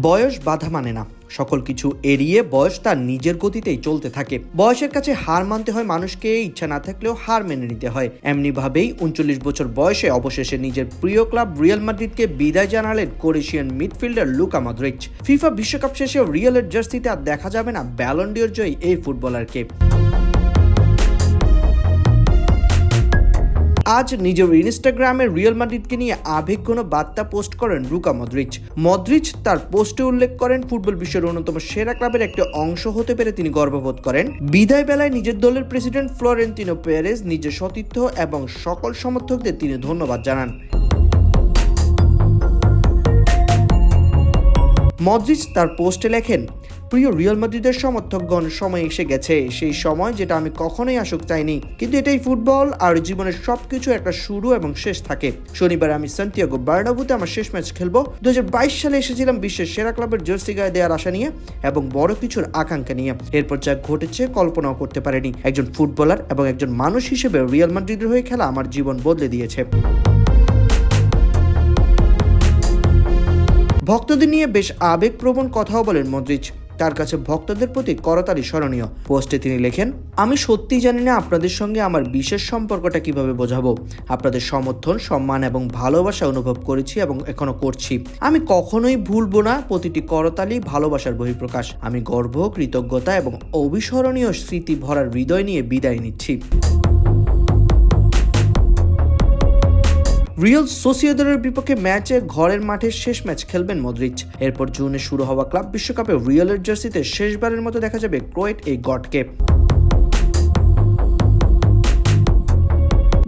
বয়স বাধা মানে না। সকল কিছু এড়িয়ে বয়স তার নিজের গতিতেই চলতে থাকে। বয়সের কাছে হার মানতে হয় মানুষকে, ইচ্ছা না থাকলেও হার মেনে নিতে হয়। এমনি ভাবেই উনচল্লিশ বছর বয়সে অবশেষে নিজের প্রিয় ক্লাব রিয়াল মাদ্রিদকে বিদায় জানালেন Croatian midfielder Luka Modric FIFA বিশ্বকাপ শেষে রিয়ালের জার্সিতে আর দেখা যাবে না ব্যালন্ডিয়র জয়ী এই ফুটবলারকে। আজ নিজের ইনস্টাগ্রামে রিয়াল মাদ্রিদকে নিয়ে আবেগ কোনো বার্তা পোস্ট করেন রুকা মদ্রিচ মদ্রিচ তার পোস্টে উল্লেখ করেন, ফুটবল বিশ্বের অন্যতম সেরা ক্লাবের একটি অংশ হতে পেরে তিনি গর্ববোধ করেন। বিদায় বেলায় নিজের দলের প্রেসিডেন্ট ফ্লোরেন্তিনো পেরেজ নিজের সতীর্থ এবং সকল সমর্থকদের তিনি ধন্যবাদ জানান। মদ্রিচ তার পোস্টে লেখেন, প্রিয় রিয়াল মাদ্রিদের সমর্থকগণ, সময় এসে গেছে। সেই সময় যেটা আমি কখনোই আসুক চাইনি। কিন্তু এটাই ফুটবল, আর জীবনের সবকিছু একটা শুরু এবং শেষ থাকে। শনিবার আমি সান্তিয়াগো বার্নাবুতে আমার শেষ ম্যাচ খেলব। দুই হাজার বাইশ সালে এসেছিলাম বিশ্বের সেরা ক্লাবের জার্সি গায়ে দেওয়ার আশা নিয়ে এবং বড় কিছুর আকাঙ্ক্ষা নিয়ে। এরপর যা ঘটেছে কল্পনাও করতে পারেনি। একজন ফুটবলার এবং একজন মানুষ হিসেবে রিয়াল মাদ্রিদের হয়ে খেলা আমার জীবন বদলে দিয়েছে। ভক্তদের নিয়ে বেশ আবেগপ্রবণ কথাও বলেন মদ্রিচ তার কাছে ভক্তদের প্রতি করতালি স্মরণীয়। পোস্টে তিনি লেখেন, আমি সত্যি জানি না আপনাদের সঙ্গে আমার বিশেষ সম্পর্কটা কীভাবে বোঝাবো। আপনাদের সমর্থন, সম্মান এবং ভালোবাসা অনুভব করেছি এবং এখনও করছি। আমি কখনোই ভুলবো না প্রতিটি করতালি ভালোবাসার বহিঃপ্রকাশ। আমি গর্ব, কৃতজ্ঞতা এবং অবিস্মরণীয় স্মৃতি ভরার হৃদয় নিয়ে বিদায় নিচ্ছি। রিয়াল সোসিয়েদারের বিপক্ষে ম্যাচে ঘরের মাঠে শেষ ম্যাচ খেলবেন মদ্রিচ এরপর জুনে শুরু হওয়া ক্লাব বিশ্বকাপে রিয়ালের জার্সিতে শেষবারের মতো দেখা যাবে ক্রোয়েট এই গডকে।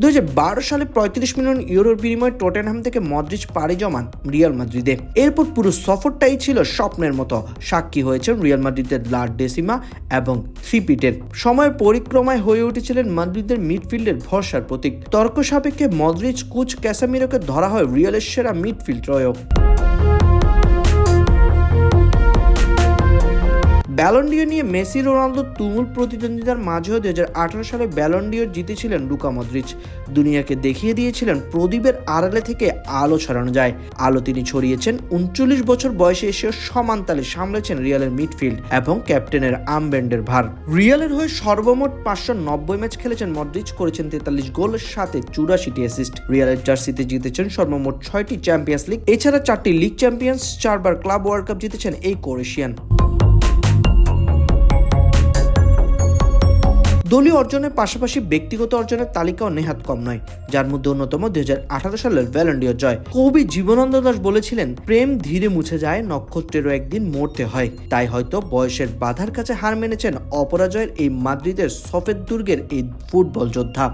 দু হাজার বারো সালে পঁয়ত্রিশ মিলিয়ন ইউরোর বিনিময়ে টোটেনহাম থেকে মদ্রিজ পাড়ি জমান রিয়াল মাদ্রিদে। এরপর পুরো সফরটাই ছিল স্বপ্নের মতো। সাক্ষী হয়েছেন রিয়াল মাদ্রিদের লার ডেসিমা এবং থ্রিপিটের সময়ের পরিক্রমায় হয়ে উঠেছিলেন মাদ্রিদের মিডফিল্ডের ভরসার প্রতীক। তর্ক সাপেক্ষে মদ্রিজ কুচ ক্যাসামিরোকে ধরা হয় রিয়ালের সেরা মিডফিল্ড রয়েও ব্যালন্ডিও নিয়ে মেসি, রোনালদো তুমুল প্রতিদ্বন্দ্বিতার মাঝেও দুই হাজার আঠারো সালে ব্যালন্ডিওর জিতেছিলেন লুকা মদ্রিচ দুনিয়াকে দেখিয়ে দিয়েছিলেন প্রদীপের আড়ালে থেকে আলো ছড়ানো যায়। আলো তিনি ছড়িয়েছেন উনচল্লিশ বছর বয়সে এসেও সমান তালে সামলেছেন রিয়ালের মিডফিল্ড এবং ক্যাপ্টেনের আর্মব্যান্ডের ভার। রিয়ালের হয়ে সর্বমোট পাঁচশো নব্বই ম্যাচ খেলেছেন মদ্রিচ করেছেন তেতাল্লিশ গোলের সাথে চুরাশিটি অ্যাসিস্ট রিয়ালের জার্সিতে জিতেছেন সর্বমোট ছয়টি চ্যাম্পিয়ন্স লিগ এছাড়া চারটি লিগ চ্যাম্পিয়ন্স চারবার ক্লাব ওয়ার্ল্ড কাপ জিতেছেন এই কোরেশিয়ান দলীয় অর্জনের পাশাপাশি ব্যক্তিগত অর্জনের তালিকাও নেহাত কম নয়, যার মধ্যে অন্যতম দুই হাজার আঠারো সালের ভ্যালেন্ডিও জয়। কবি জীবনানন্দ দাস বলেছিলেন, প্রেম ধীরে মুছে যায়, নক্ষত্রেরও একদিন মরতে হয়। তাই হয়তো বয়সের বাধার কাছে হার মেনেছেন অপরাজয়ের এই মাদ্রিদের সফেদ দুর্গের এই ফুটবল যোদ্ধা।